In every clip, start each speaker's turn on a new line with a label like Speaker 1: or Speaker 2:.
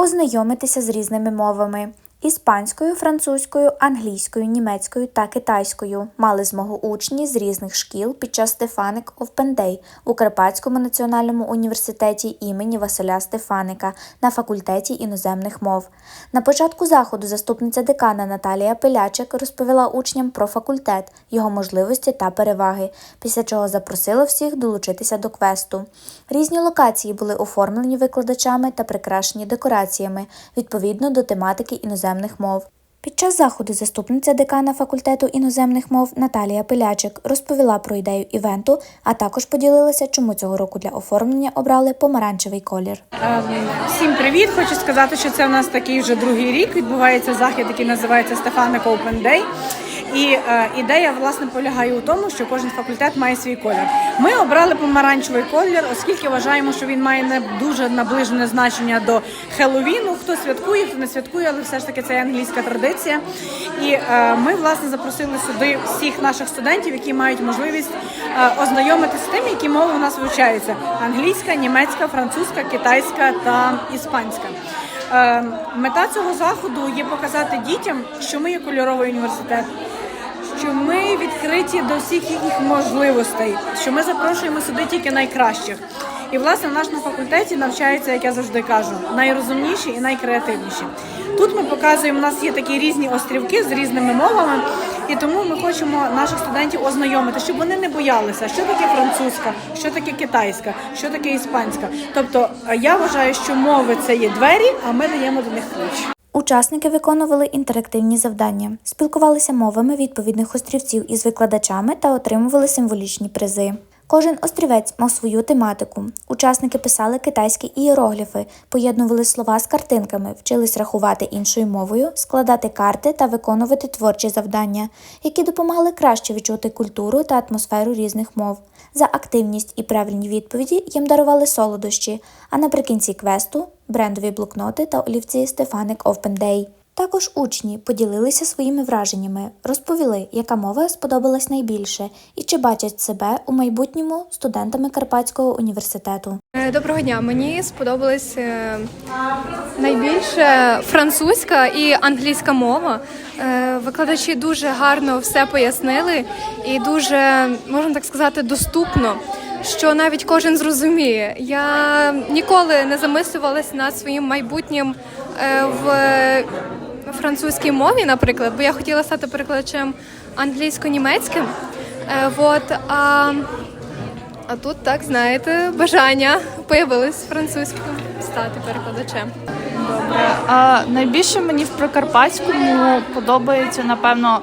Speaker 1: ознайомитися з різними мовами. Іспанською, французькою, англійською, німецькою та китайською мали змогу учні з різних шкіл під час Стефаник Day у Карпатському національному університеті імені Василя Стефаника на факультеті іноземних мов. На початку заходу заступниця декана Наталія Пилячик розповіла учням про факультет, його можливості та переваги, після чого запросила всіх долучитися до квесту. Різні локації були оформлені викладачами та прикрашені декораціями відповідно до тематики іноземних мов. Під час заходу заступниця декана факультету іноземних мов Наталія Пилячик розповіла про ідею івенту, а також поділилася, чому цього року для оформлення обрали помаранчевий колір.
Speaker 2: Ем, Всім привіт! Хочу сказати, що це у нас такий вже другий рік. Відбувається захід, який називається Стефаник Open Day. І е, ідея власне полягає у тому, що кожен факультет має свій колір. Ми обрали помаранчевий колір, оскільки вважаємо, що він має не дуже наближене значення до Хеллоуіну. Хто святкує, хто не святкує, але все ж таки це англійська традиція. І е, ми власне запросили сюди всіх наших студентів, які мають можливість е, ознайомитися з тим, які мови у нас вивчаються: англійська, німецька, французька, китайська та іспанська. Е, Мета цього заходу є показати дітям, що ми є кольоровий університет, що ми відкриті до всіх їхніх можливостей, що ми запрошуємо сюди тільки найкращих. І власне в нашому факультеті навчаються, як я завжди кажу, найрозумніші і найкреативніші. Тут ми показуємо, у нас є такі різні острівки з різними мовами, і тому ми хочемо наших студентів ознайомити, щоб вони не боялися, що таке французька, що таке китайська, що таке іспанська. Тобто е, я вважаю, що мови це є двері, а ми даємо до них ключ.
Speaker 1: Учасники виконували інтерактивні завдання, спілкувалися мовами відповідних острівців із викладачами та отримували символічні призи. Кожен острівець мав свою тематику. Учасники писали китайські ієрогліфи, поєднували слова з картинками, вчились рахувати іншою мовою, складати карти та виконувати творчі завдання, які допомагали краще відчути культуру та атмосферу різних мов. За активність і правильні відповіді їм дарували солодощі, а наприкінці квесту брендові блокноти та олівці Стефаник Day. Також учні поділилися своїми враженнями, розповіли, яка мова сподобалась найбільше і чи бачать себе у майбутньому студентами Карпатського університету.
Speaker 3: Е, Доброго дня. Мені сподобалась е, найбільше французька і англійська мова. Е, Викладачі дуже гарно все пояснили і дуже, можна так сказати, доступно. Що навіть кожен зрозуміє. Я ніколи не замислювалася над своїм майбутнім е, в французькій мові, наприклад, бо я хотіла стати перекладачем англійсько-німецьким. Е, Вот, а а тут, так знаєте, бажання появилось французьким стати перекладачем.
Speaker 4: Добре. А найбільше мені в Прикарпатському подобається, напевно,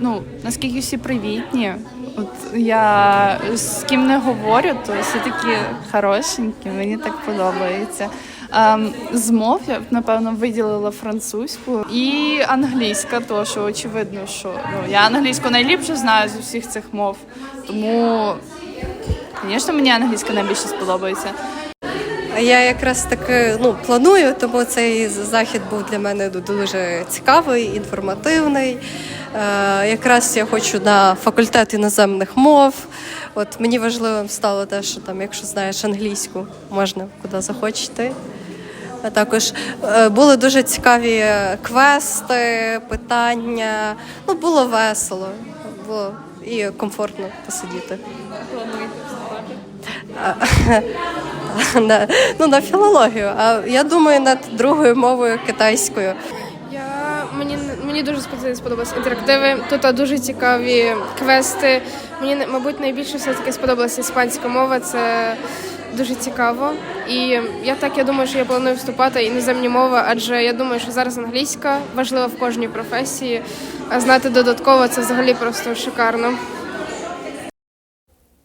Speaker 4: ну, наскільки всі привітні. Я з ким не говорю, то всі такі хорошенькі, мені так подобається. Ем, з мов я б, напевно, виділила французьку і англійська, то що очевидно, що ну, я англійську найліпше знаю з усіх цих мов. Тому, звісно, мені англійська найбільше сподобається.
Speaker 5: Я якраз таки ну планую, тому цей захід був для мене дуже цікавий, інформативний. Е, якраз я хочу на факультет іноземних мов. От мені важливим стало те, що там, якщо знаєш англійську, можна куди захочете. А також е, були дуже цікаві квести, питання. Ну, було весело, було і комфортно посидіти. на, ну, на філологію. А я думаю над другою мовою китайською.
Speaker 6: Я мені мені дуже спод- сподобалися інтерактиви. Тут дуже цікаві квести. Мені мабуть найбільше все таки сподобалася іспанська мова. Це дуже цікаво. І я так я думаю, що я планую вступати іноземні мови, адже я думаю, що зараз англійська важлива в кожній професії. А знати додатково це взагалі просто шикарно.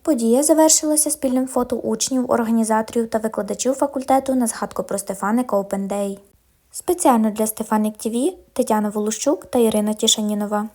Speaker 1: Подія завершилася спільним фото учнів, організаторів та викладачів факультету на згадку про Стефаника Day. Спеціально для Стефаник ТВ Тетяна Волощук та Ірина Тішанінова.